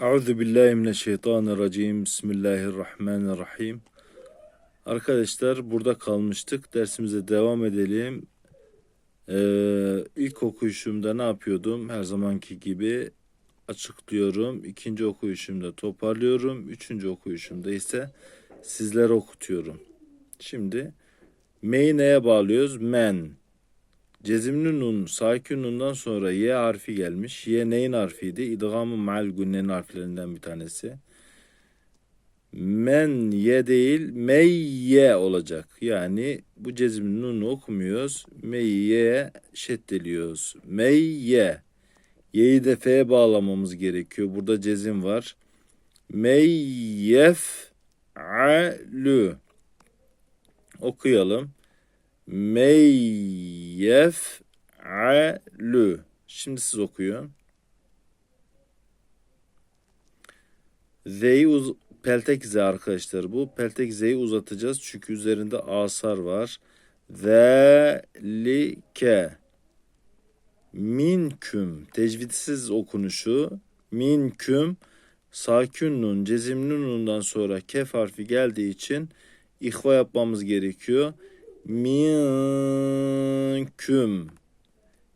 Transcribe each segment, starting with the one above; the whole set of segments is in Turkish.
Euzu billahi mineşşeytanirracim. Bismillahirrahmanirrahim. Arkadaşlar burada kalmıştık. Dersimize devam edelim. Ee, ilk okuyuşumda ne yapıyordum? Her zamanki gibi açıklıyorum. İkinci okuyuşumda toparlıyorum. Üçüncü okuyuşumda ise sizlere okutuyorum. Şimdi me'yi neye bağlıyoruz? Men. Cezimli nun, sakin nundan sonra y harfi gelmiş. Y neyin harfiydi? İdgamı ma'al günnenin harflerinden bir tanesi. Men ye değil, meyye olacak. Yani bu cezimli nunu okumuyoruz. Meyye şeddeliyoruz. Meyye. Y'yi de F'ye bağlamamız gerekiyor. Burada cezim var. Meyyef alü. Okuyalım. Meyyef'alü. Şimdi siz okuyun. Z'yi uz peltek Z arkadaşlar bu. Peltek Z'yi uzatacağız çünkü üzerinde asar var. Zelike minküm tecvidsiz okunuşu minküm sakin nun cezimli nundan sonra kef harfi geldiği için ihva yapmamız gerekiyor. Minküm.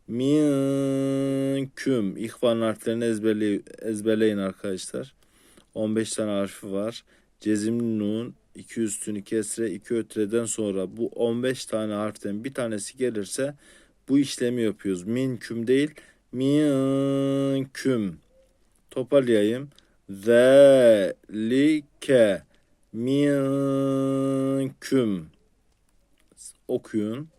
Minküm. İhvanın harflerini ezberley ezberleyin arkadaşlar. 15 tane harfi var. Cezimli nun, iki üstünü kesre, iki ötreden sonra bu 15 tane harften bir tanesi gelirse bu işlemi yapıyoruz. Minküm değil, minküm. Toparlayayım. Zelike minküm okuyun.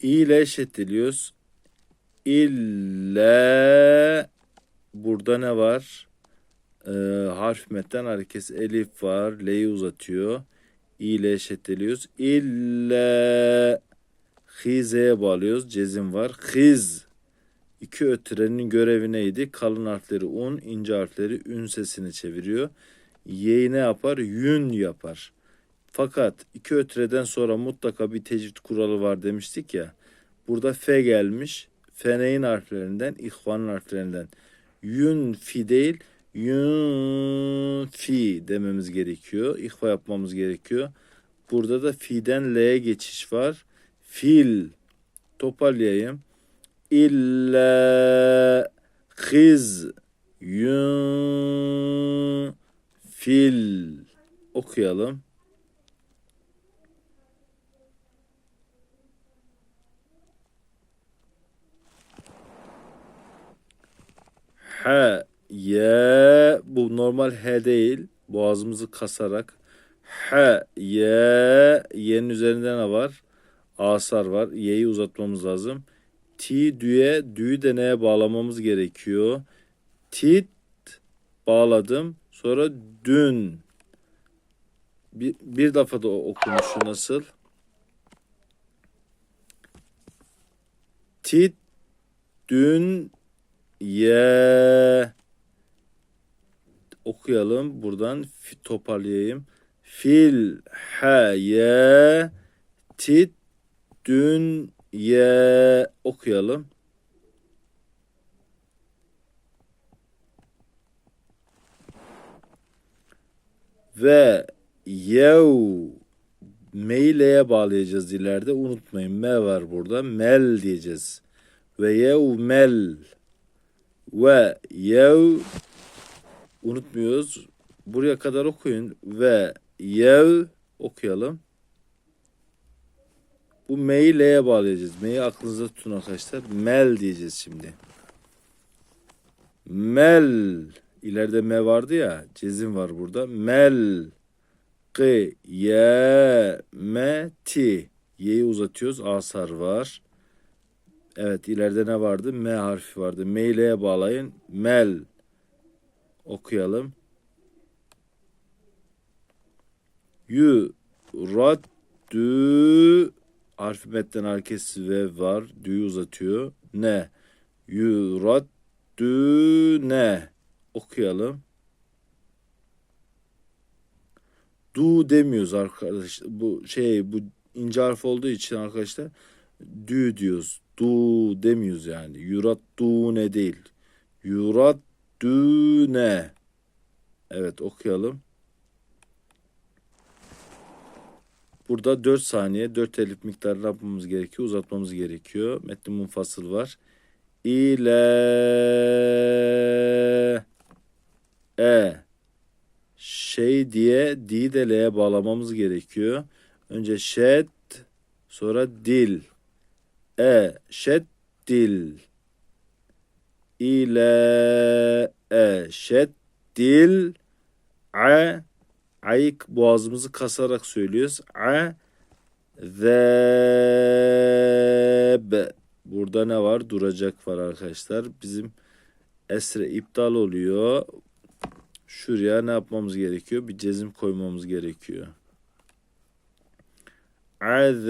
İle eşitteliyoruz. İlle burada ne var? Ee, harf metten harekesi elif var. L'yi uzatıyor. İle eşitteliyoruz. İlle Hize'ye bağlıyoruz. Cezim var. Hiz. İki ötürenin görevi neydi? Kalın harfleri un, ince harfleri ün sesini çeviriyor. Y'yi ne yapar? Yün yapar. Fakat iki ötüreden sonra mutlaka bir tecvid kuralı var demiştik ya. Burada fe gelmiş. Feneyin harflerinden, ihvanın harflerinden. Yün fi değil, yün fi dememiz gerekiyor. İhva yapmamız gerekiyor. Burada da fi'den l'ye geçiş var. Fil. Toparlayayım. İlla hiz yün fil. Okuyalım. H, Y bu normal H değil. Boğazımızı kasarak H, Y, Y'nin üzerinde ne var? Asar var. Y'yi uzatmamız lazım. T, düye, düğü de neye bağlamamız gerekiyor? Tit bağladım. Sonra dün. Bir, bir defa da okunuşu nasıl? Tit, dün, ye okuyalım buradan toparlayayım. Fil ha ye tit dün ye okuyalım. Ve yev meyleye bağlayacağız ileride. Unutmayın me var burada. Mel diyeceğiz. Ve yev mel ve yev unutmuyoruz. Buraya kadar okuyun ve yev okuyalım. Bu me'yi L'ye bağlayacağız. Me'yi aklınızda tutun arkadaşlar. Mel diyeceğiz şimdi. Mel. İleride me vardı ya. Cezim var burada. Mel. Kıyameti. Y'yi uzatıyoruz. Asar var. Evet ileride ne vardı? M harfi vardı. M ile bağlayın. Mel. Okuyalım. Yu raddü harfi metten harekesi ve var. Dü'yü uzatıyor. Ne? Yu raddü ne? Okuyalım. Du demiyoruz arkadaş. Bu şey bu ince harf olduğu için arkadaşlar dü diyoruz. Du demiyoruz yani. Yurat du ne değil. Yurat dü ne. Evet okuyalım. Burada 4 saniye 4 elif miktarı yapmamız gerekiyor. Uzatmamız gerekiyor. Metni munfasıl var. İle e şey diye di de l'ye bağlamamız gerekiyor. Önce şed sonra dil. E şed dil. İle e şed dil. A ayık boğazımızı kasarak söylüyoruz. A zeb. Burada ne var? Duracak var arkadaşlar. Bizim esre iptal oluyor. Şuraya ne yapmamız gerekiyor? Bir cezim koymamız gerekiyor. Azeb.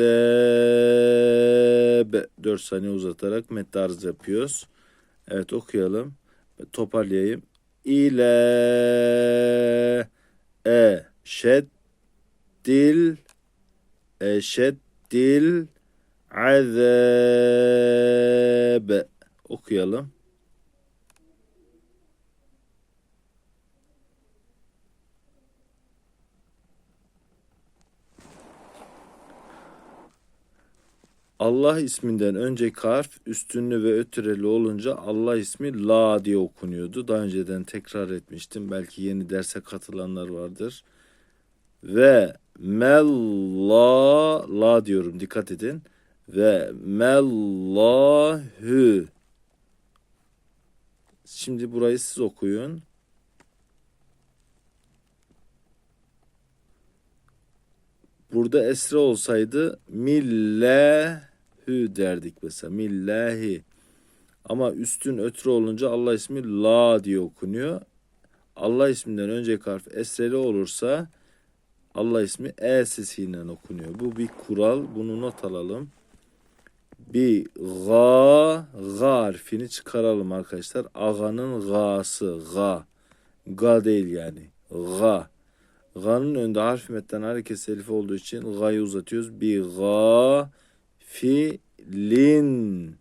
4 saniye uzatarak metni arz yapıyoruz. Evet okuyalım. Toparlayayım. İle e şeddil eşeddil azab okuyalım. Allah isminden önceki harf üstünlü ve ötüreli olunca Allah ismi la diye okunuyordu. Daha önceden tekrar etmiştim. Belki yeni derse katılanlar vardır. Ve mella la diyorum dikkat edin. Ve mellahü Şimdi burayı siz okuyun. Burada esre olsaydı millehü derdik mesela. Millehi. Ama üstün ötürü olunca Allah ismi la diye okunuyor. Allah isminden önceki harf esreli olursa Allah ismi e sesiyle okunuyor. Bu bir kural. Bunu not alalım. Bir ga ga harfini çıkaralım arkadaşlar. Aga'nın ga'sı ga. Ga değil yani. Ga. Ga'nın önünde harf metten hareket elifi olduğu için ga'yı uzatıyoruz. Bir ga filin.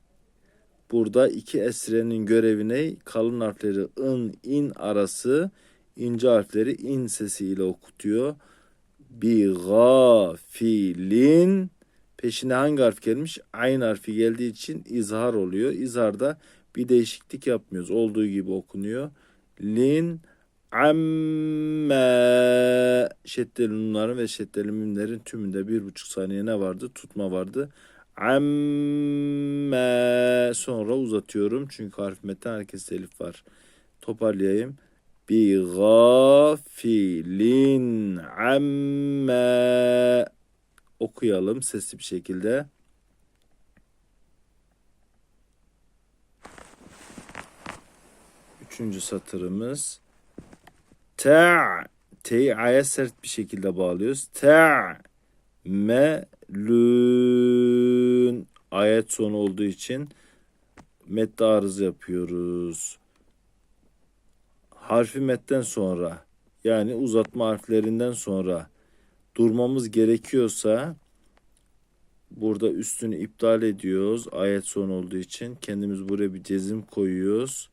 Burada iki esrenin görevi ne? Kalın harfleri ın, in arası ince harfleri in sesiyle okutuyor. Bir gafilin peşine hangi harf gelmiş? Aynı harfi geldiği için izhar oluyor. İzharda bir değişiklik yapmıyoruz. Olduğu gibi okunuyor. Lin amme şeddeli nunların ve şeddeli mimlerin tümünde bir buçuk saniye ne vardı? Tutma vardı. Amme sonra uzatıyorum. Çünkü harf metten herkes elif var. Toparlayayım. Bi gafilin amme okuyalım sesli bir şekilde. Üçüncü satırımız. Ta T'yi A'ya sert bir şekilde bağlıyoruz. Ta melün ayet sonu olduğu için met arız yapıyoruz. Harfi metten sonra yani uzatma harflerinden sonra durmamız gerekiyorsa burada üstünü iptal ediyoruz. Ayet son olduğu için kendimiz buraya bir cezim koyuyoruz.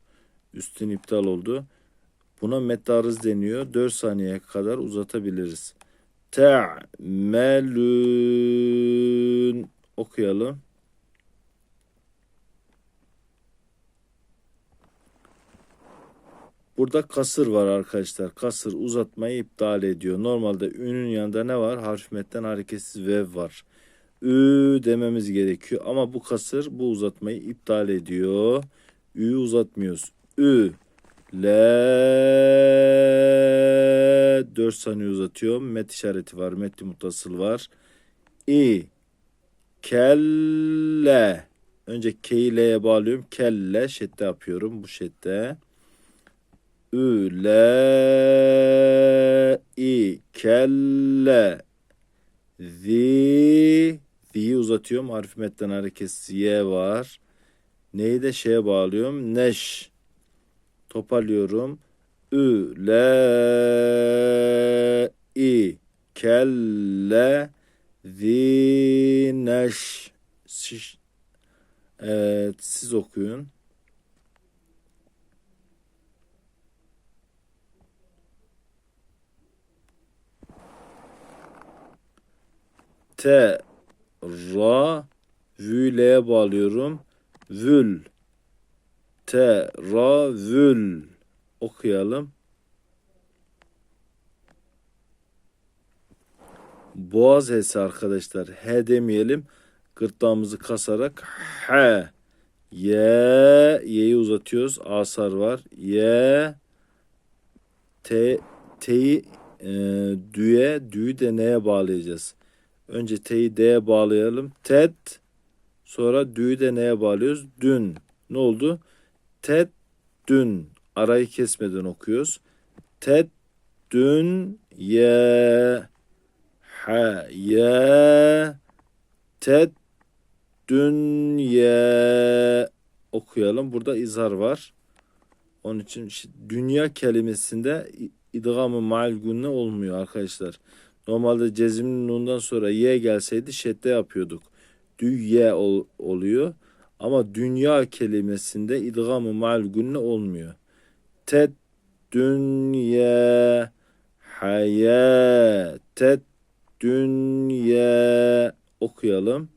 Üstün iptal oldu. Buna metarız deniyor. 4 saniyeye kadar uzatabiliriz. Te'melün okuyalım. Burada kasır var arkadaşlar. Kasır uzatmayı iptal ediyor. Normalde ünün yanında ne var? Harf metten hareketsiz vev var. Ü dememiz gerekiyor. Ama bu kasır bu uzatmayı iptal ediyor. Ü uzatmıyoruz. Ü Le 4 saniye uzatıyor. Met işareti var. Metli mutasıl var. İ kelle önce K ile bağlıyorum. Kelle şedde yapıyorum bu şedde. Ü le i kelle zi zi'yi uzatıyorum. Harfi metten hareketsiz y var. Neyi de şeye bağlıyorum. Neş Toparlıyorum. Ü, le, i, kelle, zi neş Şiş- Evet siz okuyun. T ra vüle'ye bağlıyorum. Vül T ra vül okuyalım. Boğaz H'si arkadaşlar. H demeyelim. Gırtlağımızı kasarak H. Y. Y'yi uzatıyoruz. Asar var. Y. T. T'yi e, düye. Dü'yü de neye bağlayacağız? Önce T'yi D'ye bağlayalım. Tet. Sonra dü'yü de neye bağlıyoruz? Dün. Ne oldu? Tet. Dün. Arayı kesmeden okuyoruz. Tet. Dün. Ye. Ha. Ye. Tet. Dünye okuyalım. Burada izhar var. Onun için dünya kelimesinde idgamı maal günne olmuyor arkadaşlar. Normalde cezimli nundan sonra ye gelseydi şedde yapıyorduk. Düye ol, oluyor. Ama dünya kelimesinde idgamı maal günne olmuyor. Tet dünye haye tet dünye okuyalım.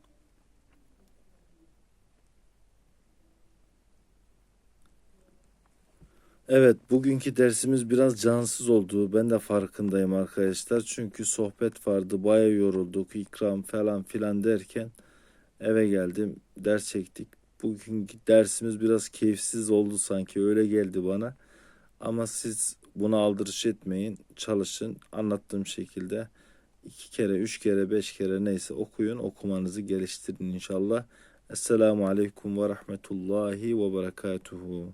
Evet, bugünkü dersimiz biraz cansız oldu. Ben de farkındayım arkadaşlar. Çünkü sohbet vardı, bayağı yorulduk, ikram falan filan derken eve geldim, ders çektik. Bugünkü dersimiz biraz keyifsiz oldu sanki, öyle geldi bana. Ama siz buna aldırış etmeyin, çalışın, anlattığım şekilde iki kere, üç kere, beş kere neyse okuyun, okumanızı geliştirin inşallah. Esselamu Aleyküm ve Rahmetullahi ve Berekatuhu.